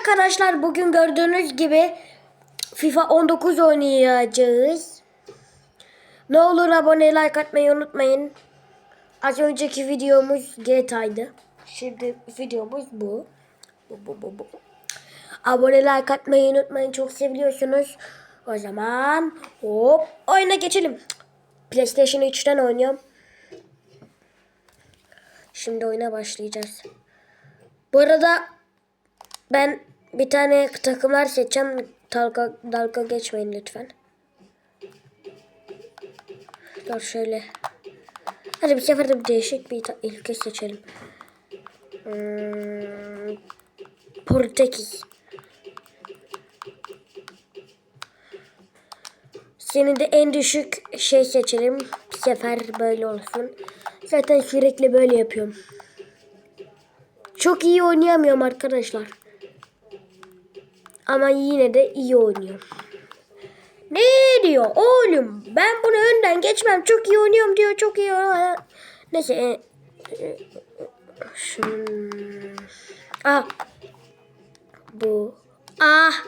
arkadaşlar bugün gördüğünüz gibi FIFA 19 oynayacağız. Ne olur abone like atmayı unutmayın. Az önceki videomuz GTA'ydı. Şimdi videomuz bu. Bu bu bu bu. Abone like atmayı unutmayın. Çok seviyorsunuz. O zaman hop oyuna geçelim. PlayStation 3'ten oynuyorum. Şimdi oyuna başlayacağız. Bu arada ben bir tane takımlar seçeceğim. Dalga, dalga geçmeyin lütfen. Dur şöyle. Hadi bir sefer de bir değişik bir ülke seçelim. Hmm, Portekiz. Senin de en düşük şey seçelim. Bir sefer böyle olsun. Zaten sürekli böyle yapıyorum. Çok iyi oynayamıyorum arkadaşlar. Ama yine de iyi oynuyorum. Ne diyor oğlum? Ben bunu önden geçmem. Çok iyi oynuyorum diyor. Çok iyi oynuyorum. Neyse. E, e, şun... Ah. Bu. Ah.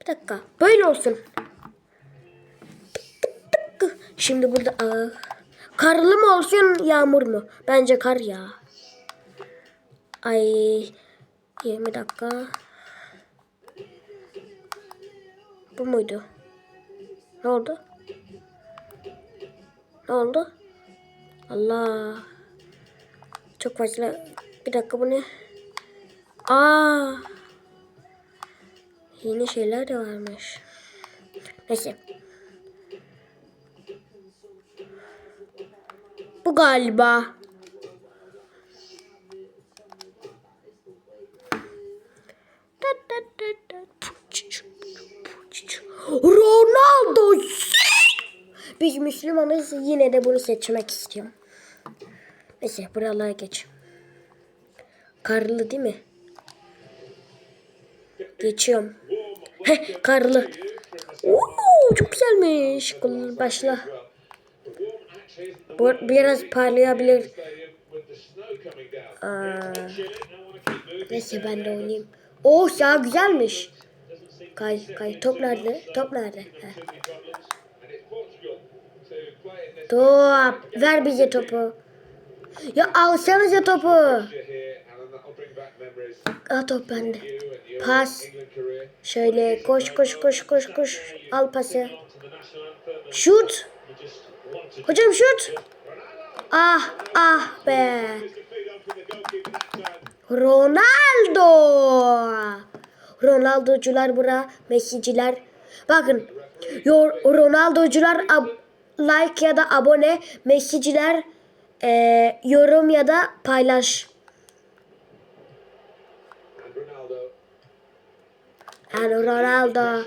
Bir dakika. Böyle olsun. Şimdi burada ah. Karlı mı olsun yağmur mu? Bence kar ya. Ay 20 dakika. Bu muydu? Ne oldu? Ne oldu? Allah. Çok fazla. Bir dakika bu ne? Aa. Yeni şeyler de varmış. Neyse. Bu galiba. Ronaldo. Biz Müslümanız yine de bunu seçmek istiyorum. Neyse buralara geç. Karlı değil mi? Geçiyorum. Heh karlı. Oo, çok güzelmiş. Başla. Bu biraz parlayabilir. Aa, neyse ben de oynayayım. Oh ya güzelmiş. Kay kay top nerede? Top nerede? Heh. Top. Ver bize topu. Ya alsanıza topu. Aa top bende. Pas. Şöyle koş koş koş koş koş. Al pası. Şut. Hocam şut. Ah ah be. Ronaldo. Ronaldocular bura, Messi'ciler. Bakın. Yo, Ronaldocular like ya da abone, Messi'ciler eee, yorum ya da paylaş. And Ronaldo.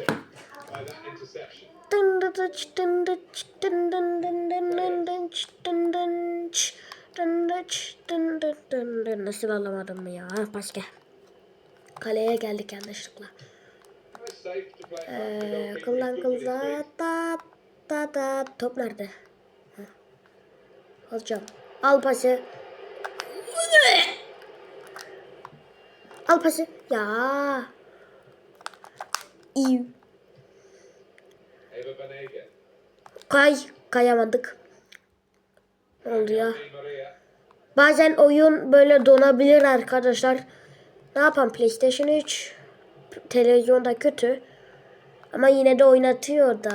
Nasıl alamadım ya? Başka. Kaleye geldik yanlışlıkla. Ee, kıldan kılda da da da top nerede? Ha. Hocam al pası. Al pası. Ya. İyi. Kay. Kayamadık. Oldu ya? Bazen oyun böyle donabilir arkadaşlar. Ne yapalım PlayStation 3 televizyonda kötü. Ama yine de oynatıyor da.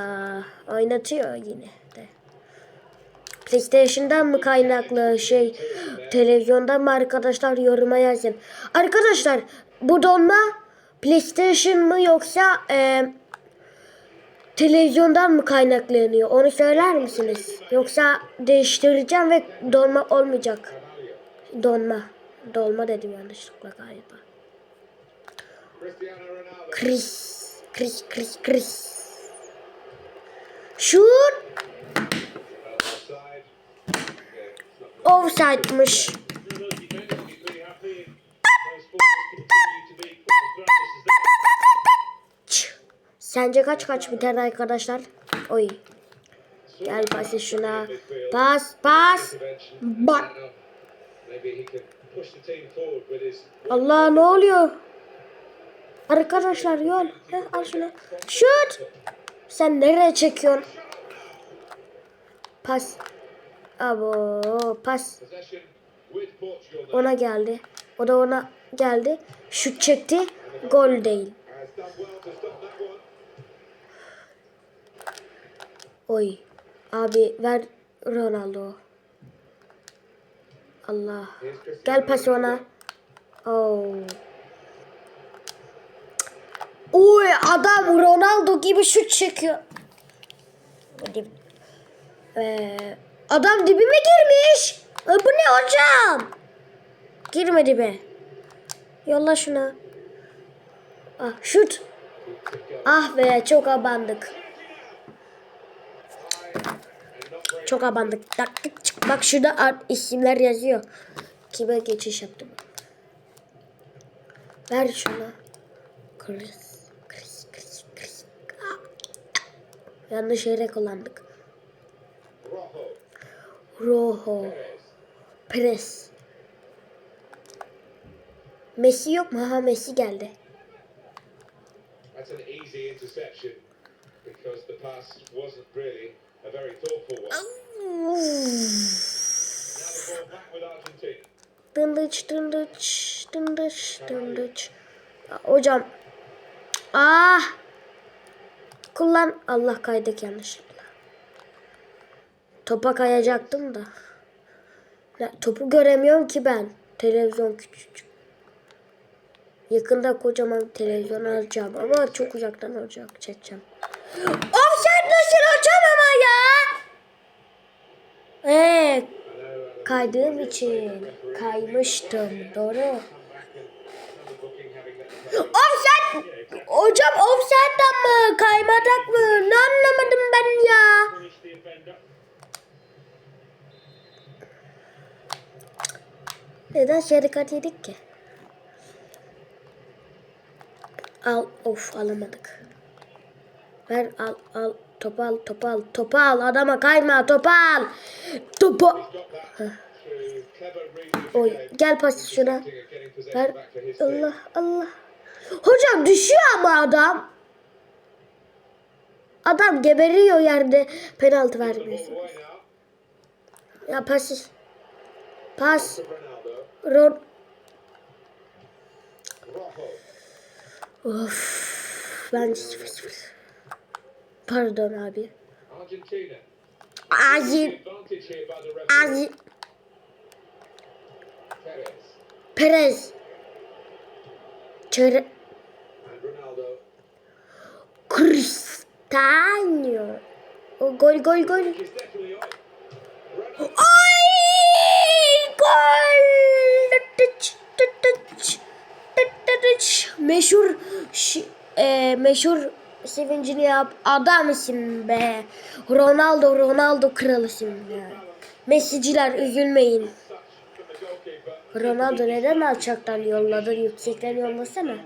Oynatıyor yine de. PlayStation'dan mı kaynaklı şey televizyondan mı arkadaşlar yoruma yazın. Arkadaşlar bu donma PlayStation mı yoksa e, televizyondan mı kaynaklanıyor? Onu söyler misiniz? Yoksa değiştireceğim ve donma olmayacak. Donma. Dolma dedim yanlışlıkla galiba. Chris. Chris, Chris, Chris. Şut. Offside'mış. Sence kaç kaç biter arkadaşlar? Oy. Gel pası şuna. Pas, pas. Bak. Allah ne oluyor? Arkadaşlar yol. Heh, al şunu. Şut. Sen nereye çekiyorsun? Pas. Abo pas. Ona geldi. O da ona geldi. Şut çekti. Gol değil. Oy. Abi ver Ronaldo. Allah. Gel pas ona. Oh. Oy adam Ronaldo gibi şut çekiyor. Ee, adam dibime girmiş. E, bu ne hocam? Girmedi be. Yolla şunu. Ah şut. Ah be çok abandık. Çok abandık. Bak şurada isimler yazıyor. Kime geçiş yaptım. Ver. Chris. Chris. Yanlış yere kullandık. Rojo. Pres. Messi yok mu? Ha Messi geldi. Dındıç dındıç dındıç dındıç. Hocam. Ah. Kullan. Allah kaydık yanlışlıkla. Topa kayacaktım da. Ya, topu göremiyorum ki ben. Televizyon küçücük. Yakında kocaman televizyon alacağım ama çok uzaktan olacak çekeceğim. Offside nasıl hocam ama ya? Evet. Kaydığım için kaymıştım. Doğru. Hocam offside'dan mı? Kaymadak mı? Ne anlamadım ben ya. Neden şerikat yedik ki? Al. Of alamadık. Ver al al. Topu al topu al topu al. Adama kayma topu al. Topu. Oy gel pas şuna. Ver. Allah Allah. Hocam düşüyor ama adam. Adam geberiyor yerde penaltı vermiyorsun. Ya pas. Pas. Ron. Of. Ben 0-0. Pardon abi. Azir. Azir. Perez. Çare... Cristiano. Gol gol gol. Ay! Gol! Meşhur e, meşhur sevincini yap. Adamsın be. Ronaldo Ronaldo kralısın ya. Mesiciler üzülmeyin. Ronaldo neden alçaktan yolladı? Yüksekten yollasana.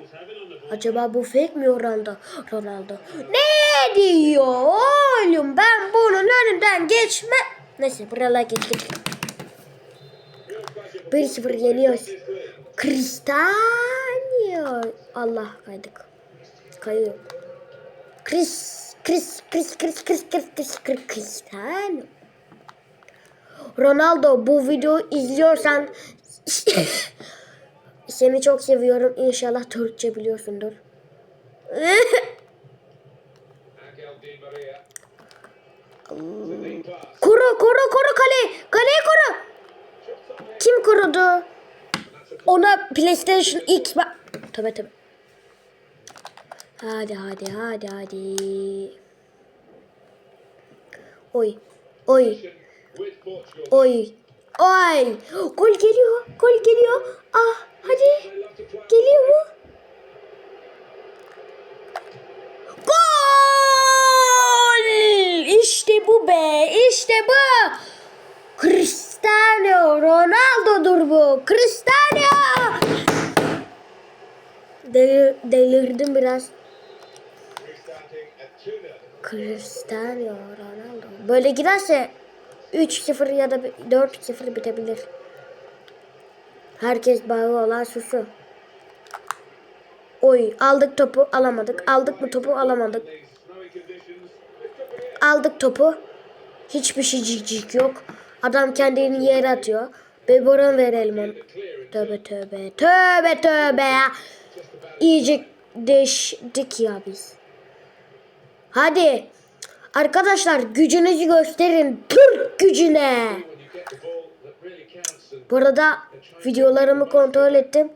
Acaba bu fake mi Ronaldo? Ronaldo. Ne diyor oğlum? Ben bunun önünden geçme. Neyse buralara geçtik. 1-0 yeniyoruz. Cristiano. Allah kaydık. Kayıyor. Chris. Chris. Chris. Chris. Chris. Chris. Chris. Chris. Cristiano. Ronaldo bu videoyu izliyorsan Seni çok seviyorum. İnşallah Türkçe biliyorsundur. Kuru kuru kuru kale. Kaleyi kuru. Kim kurudu? Ona PlayStation X bak. Tabii tabii. Hadi hadi hadi hadi. Oy. Oy. Oy. Oy. Gol geliyor. Gol geliyor. Ah hadi. Geliyor mu? Gol! İşte bu be. İşte bu. Cristiano Ronaldo'dur bu. Cristiano. Delir, delirdim biraz. Restarting at 2-0. Cristiano Ronaldo. Böyle giderse 3-0 ya da 4-0 bitebilir. Herkes bağı olan susu. Oy aldık topu alamadık. Aldık mı topu alamadık. Aldık topu. Hiçbir şeycik yok. Adam kendini yere atıyor. Beborun verelim onu. Tövbe tövbe. Tövbe tövbe. İyice değiştik ya biz. Hadi. Arkadaşlar gücünüzü gösterin. Türk gücüne. When you get the ball that really counts and Bu arada videolarımı kontrol ettim.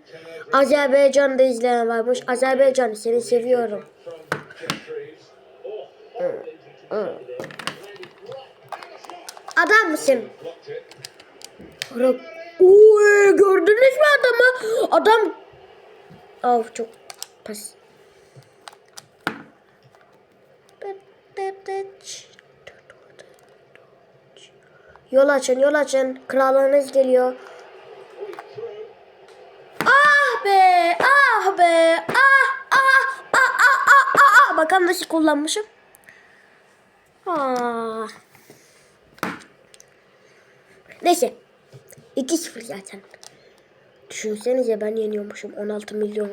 Azerbaycan'da izleyen varmış. Azerbaycan seni seviyorum. Adam mısın? Oy, gördünüz mü adamı? Adam Of çok pas. Yol açın, yol açın. Krallarınız geliyor. Ah be, ah be, ah, ah, ah, ah, ah, ah, ah. Bakalım nasıl kullanmışım. Ah. Neyse. 2-0 zaten. Düşünsenize ben yeniyormuşum 16 milyon.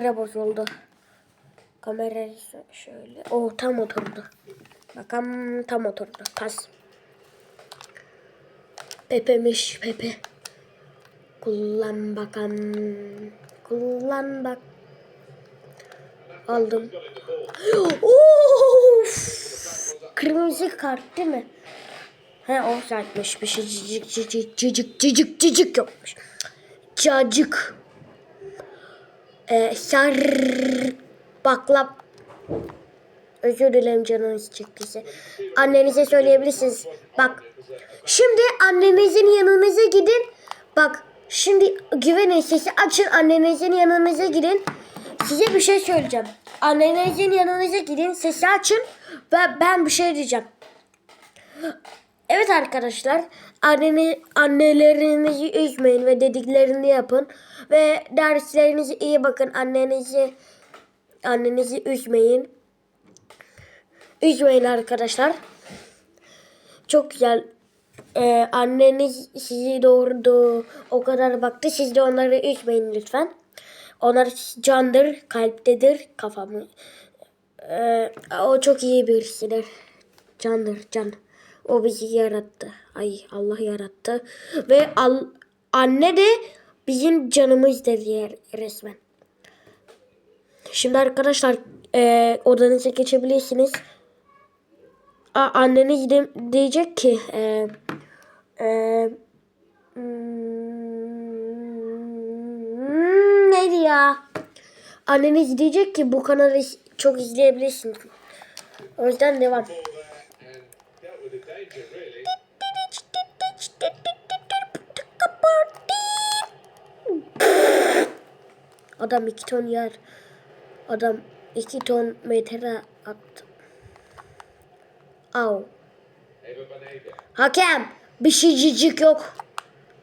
Kamera bozuldu. Kamera şöyle. Oh tam oturdu. Bakalım tam oturdu. Pas. Pepe'miş Pepe. Kullan bakalım. Kullan bak. Aldım. Of! Kırmızı kart değil mi? He o sertmiş bir şey cicik cicik cicik cicik cicik yokmuş. Cacık. Ee, sar baklap. Özür dilerim canınız çıktıysa. Annenize söyleyebilirsiniz. Bak. Şimdi annenizin yanınıza gidin. Bak. Şimdi güvenin sesi açın annenizin yanınıza gidin. Size bir şey söyleyeceğim. Annenizin yanınıza gidin sesi açın ve ben bir şey diyeceğim. Evet arkadaşlar, anneni, annelerinizi üzmeyin ve dediklerini yapın ve derslerinize iyi bakın. Annenizi annenizi üzmeyin. Üzmeyin arkadaşlar. Çok güzel. Ee, anneniz sizi doğurdu. O kadar baktı. Siz de onları üzmeyin lütfen. Onlar candır, kalptedir, kafamı. Ee, o çok iyi birisidir. Candır, can. O bizi yarattı. Ay Allah yarattı. Ve al, anne de bizim canımızdır diye resmen. Şimdi arkadaşlar e, odanıza geçebilirsiniz. A, anneniz de, diyecek ki e, e, hmm, neydi ya? Anneniz diyecek ki bu kanalı çok izleyebilirsiniz. O yüzden devam. Adam iki ton yer. Adam iki ton metre attı. Au. Hakem bir şeycik yok.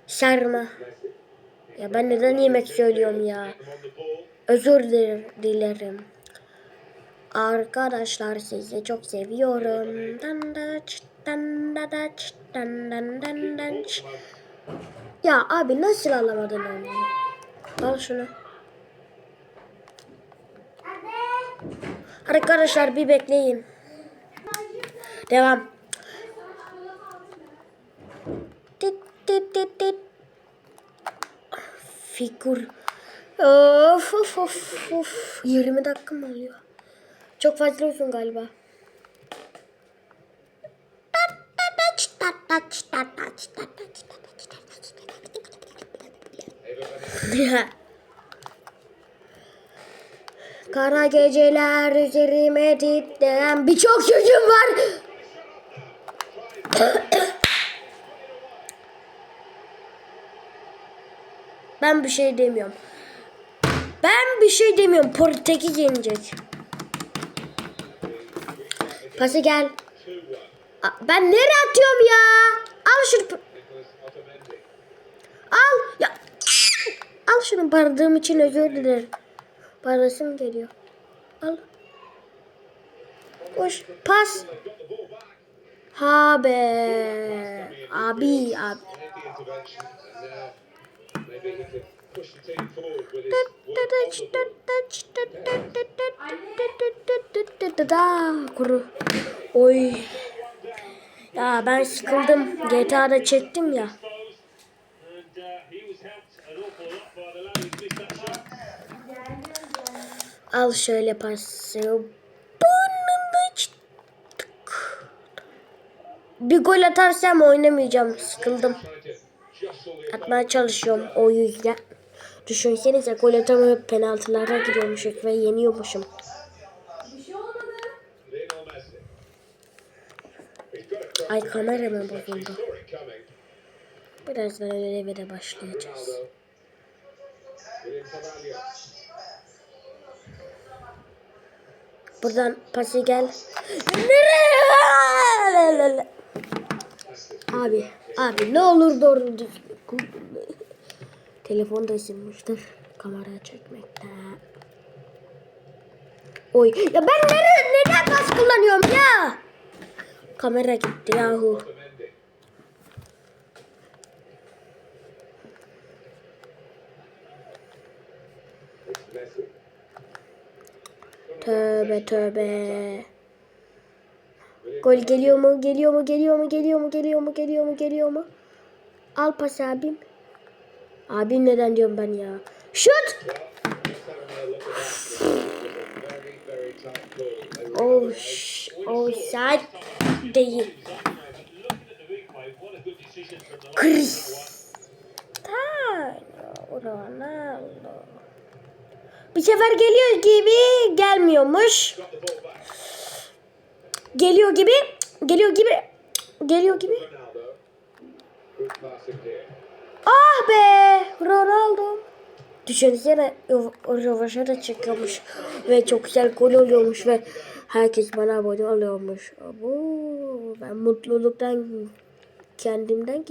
Sarma. Ya ben neden yemek söylüyorum ya? Özür diler- dilerim. Arkadaşlar sizi çok seviyorum. Dan da çıt, dan da da çıt, dan dan dan dan çıt. Ya abi nasıl alamadın onu? Al şunu. Arkadaşlar bir bekleyin. Devam. Tit tit tit tit. Figür. Of of of of. 20 dakika mı oluyor? Çok fazla uzun galiba. Eva Kara geceler üzerime titreyen birçok çocuğum var. ben bir şey demiyorum. Ben bir şey demiyorum. Portekiz yenecek. Pası gel. 2-1. Aa, Ben nereye atıyorum ya? Al şunu. Al. Ya şunu paradığım için özür dilerim. Parasım geliyor. Al. Koş. Pas. Ha be. Abi abi. Kuru. Oy. Ya ben sıkıldım. GTA'da çektim ya. Al şöyle pası. Bir gol atarsam oynamayacağım. Sıkıldım. Atmaya çalışıyorum o yüzden. Düşünsenize gol atamayıp penaltılara giriyormuşuz ve yeniyormuşum. Ay to kamera mı He bozuldu? Birazdan öyle de başlayacağız. Buradan pası gel. Nereye? Abi, abi ne olur doğru düzgün. Telefon da ısınmıştır. Kamera çekmekte. Oy. Ya ben nere, neden pas kullanıyorum ya? Kamera gitti yahu. Tövbe tövbe. Gol geliyor mu? Geliyor mu? Geliyor mu? Geliyor mu? Geliyor mu? Geliyor mu? Geliyor mu? Al pas abim. Abim neden diyorum ben ya? Şut! Oh, oh saat değil. Cristiano Ronaldo. Bir sefer geliyor gibi gelmiyormuş. Geliyor gibi, geliyor gibi, geliyor gibi. Ah be Ronaldo. Düşünsene o rövaşa da çıkıyormuş ve çok güzel gol oluyormuş ve herkes bana abone oluyormuş. Bu ben mutluluktan kendimden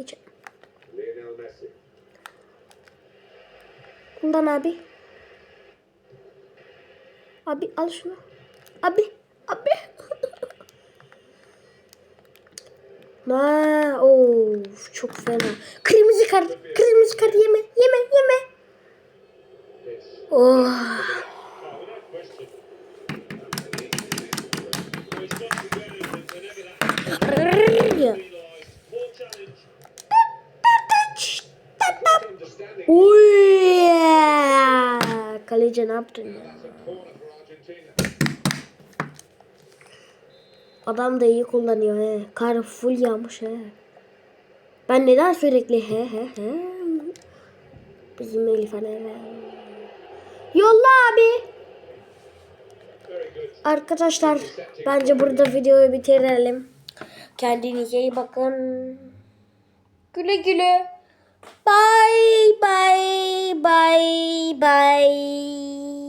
Messi. Bundan abi. Abi al şunu. Abi. Abi. Ma, of çok fena. Kırmızı kart, kırmızı kart yeme, yeme, yeme. Oh. Uy. Kaleci ne yaptın ya? Adam da iyi kullanıyor he. Kar full yağmış he. Ben neden sürekli he he he? Bizim Elif Aner. Yolla abi. Arkadaşlar bence burada videoyu bitirelim. Kendinize iyi bakın. Güle güle. Bye bye bye bye.